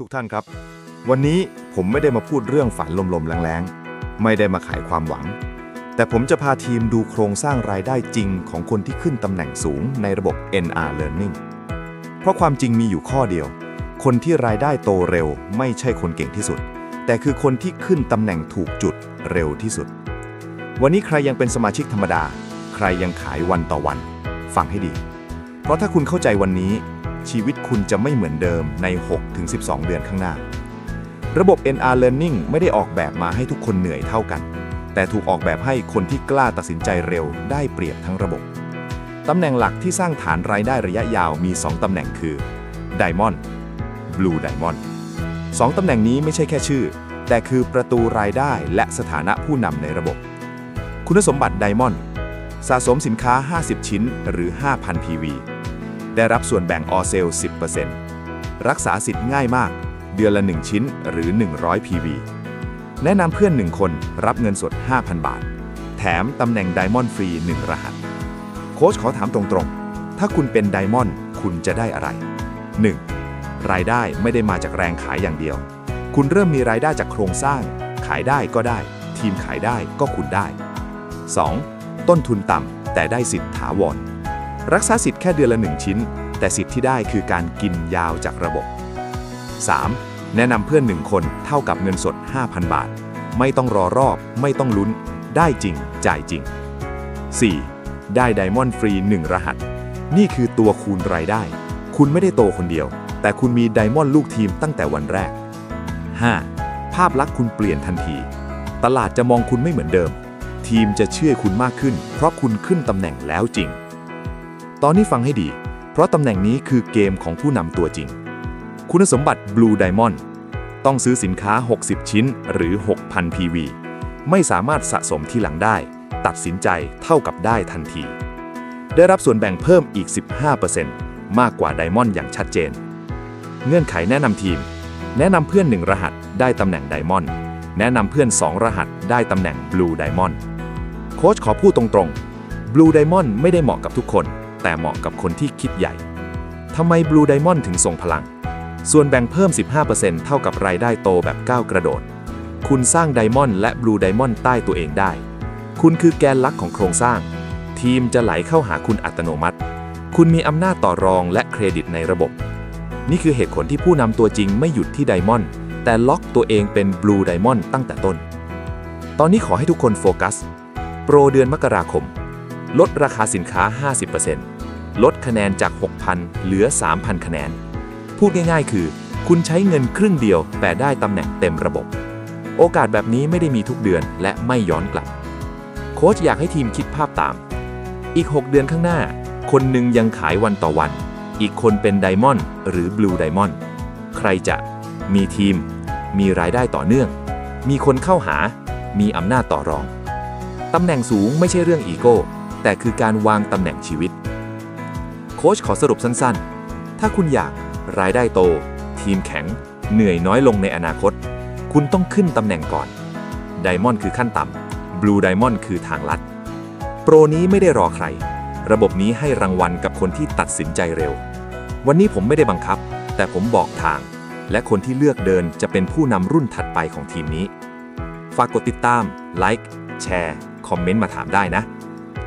ทุกท่านครับ วันนี้ผมไม่ได้มาพูดเรื่องฝันลมๆแรงๆ ไม่ได้มาขายความหวัง แต่ผมจะพาทีมดูโครงสร้างรายได้จริงของคนที่ขึ้นตำแหน่งสูงในระบบ NR Learning เพราะความจริงมีอยู่ข้อเดียว คนที่รายได้โตเร็ว ไม่ใช่คนเก่งที่สุด แต่คือคนที่ขึ้นตำแหน่งถูกจุดเร็วที่สุด วันนี้ใครยังเป็นสมาชิกธรรมดา ใครยังขายวันต่อวัน ฟังให้ดี เพราะถ้าคุณเข้าใจวันนี้ ชีวิตคุณจะไม่เหมือนเดิมใน 6-12 เดือนข้างหน้า ระบบ NR Learning ไม่ได้ออกแบบมาให้ทุกคนเหนื่อยเท่ากัน แต่ถูกออกแบบให้คนที่กล้าตัดสินใจเร็วได้เปรียบทั้งระบบ ตำแหน่งหลักที่สร้างฐานรายได้ระยะยาวมี 2 ตำแหน่งคือ Diamond Blue Diamond สองตำแหน่งนี้ไม่ใช่แค่ชื่อ แต่คือประตูรายได้และสถานะผู้นำในระบบ คุณสมบัติ Diamond สะสมสินค้า 50 ชิ้นหรือ 5,000 PV ได้รับส่วนแบ่งออเซล 10%รักษาสิทธิ์ง่ายมาก เดือนละ 1 ชิ้นหรือ 100 PV แนะนำเพื่อน 1 คนรับเงินสด 5,000 บาท แถมตำแหน่งไดมอนด์ฟรี 1 รหัส โค้ชขอถามตรงๆ ถ้าคุณเป็นไดมอนด์คุณจะได้อะไร 1. รายได้ไม่ได้มาจากแรงขายอย่างเดียว คุณเริ่มมีรายได้จากโครงสร้าง ขายได้ก็ได้ ทีมขายได้ก็คุณได้ 2. ต้นทุนต่ำแต่ได้สิทธิ์ถาวร รักษาสิทธิ์แค่เดือนละ 1 ชิ้น แต่สิทธิ์ที่ได้คือการกินยาวจากระบบ 3. แนะนำเพื่อน 1 คนเท่ากับเงินสด 5,000 บาท ไม่ต้องรอรอบ ไม่ต้องลุ้น ได้จริง จ่ายจริง 4. ได้ไดมอนด์ฟรี 1 รหัส นี่คือตัวคูณรายได้ คุณไม่ได้โตคนเดียว แต่คุณมีไดมอนด์ลูกทีมตั้งแต่วันแรก 5. ภาพลักษณ์คุณเปลี่ยนทันที ตลาดจะมองคุณไม่เหมือนเดิม ทีมจะเชื่อคุณมากขึ้น เพราะคุณขึ้นตำแหน่งแล้วจริง ตอนนี้ฟังให้ดี เพราะตำแหน่งนี้คือเกมของผู้นำตัวจริง คุณสมบัติ Blue Diamond ต้องซื้อสินค้า 60 ชิ้นหรือ 6,000 PV ไม่สามารถสะสมที่หลังได้ ตัดสินใจเท่ากับได้ทันที ได้รับส่วนแบ่งเพิ่มอีก 15%มากกว่า Diamond อย่างชัดเจน เงื่อนไขแนะนำทีม แนะนำเพื่อน 1 รหัสได้ตำแหน่ง Diamond แนะนำเพื่อน 2 รหัสได้ตำแหน่ง Blue Diamond โค้ชขอพูดตรงๆ Blue Diamond ไม่ได้เหมาะกับทุกคน แต่เหมาะกับคนที่คิดใหญ่ ทำไม Blue Diamond ถึงทรงพลัง ส่วนแบ่งเพิ่ม 15%เท่ากับรายได้โตแบบก้าวกระโดด คุณสร้างไดมอนด์และ Blue Diamond ใต้ตัวเองได้ คุณคือแกนหลักของโครงสร้าง ทีมจะไหลเข้าหาคุณอัตโนมัติ คุณมีอำนาจต่อรองและเครดิตในระบบ นี่คือเหตุผลที่ผู้นำตัวจริงไม่หยุดที่ไดมอนด์แต่ล็อกตัวเองเป็น Blue Diamond ตั้งแต่ต้น ตอนนี้ขอให้ทุกคนโฟกัส โปรเดือนมกราคม ลดราคาสินค้า 50%ลดคะแนนจาก 6,000 เหลือ 3,000 คะแนน พูดง่ายๆ คือ คุณใช้เงินครึ่งเดียว แต่ได้ตำแหน่งเต็มระบบ โอกาสแบบนี้ไม่ได้มีทุกเดือนและไม่ย้อนกลับ โค้ชอยากให้ทีมคิดภาพตาม อีก 6 เดือนข้างหน้า คนหนึ่งยังขายวันต่อวัน อีกคนเป็นไดมอนด์หรือบลูไดมอนด์ใครจะมีทีม มีรายได้ต่อเนื่อง มีคนเข้าหา มีอำนาจต่อรองตำแหน่งสูงไม่ใช่เรื่องอีโก้ แต่คือการวางตำแหน่งชีวิต โค้ชขอสรุปสั้นๆ ถ้าคุณอยากรายได้โต ทีมแข็ง เหนื่อยน้อยลงในอนาคต คุณต้องขึ้นตำแหน่งก่อนไดมอนด์คือขั้นต่ำบลูไดมอนด์คือทางลัด โปรนี้ไม่ได้รอใคร ระบบนี้ให้รางวัลกับคนที่ตัดสินใจเร็ว วันนี้ผมไม่ได้บังคับ แต่ผมบอกทาง และคนที่เลือกเดินจะเป็นผู้นำรุ่นถัดไปของทีมนี้ ฝากกดติดตามไลค์แชร์คอมเมนต์มาถามได้นะ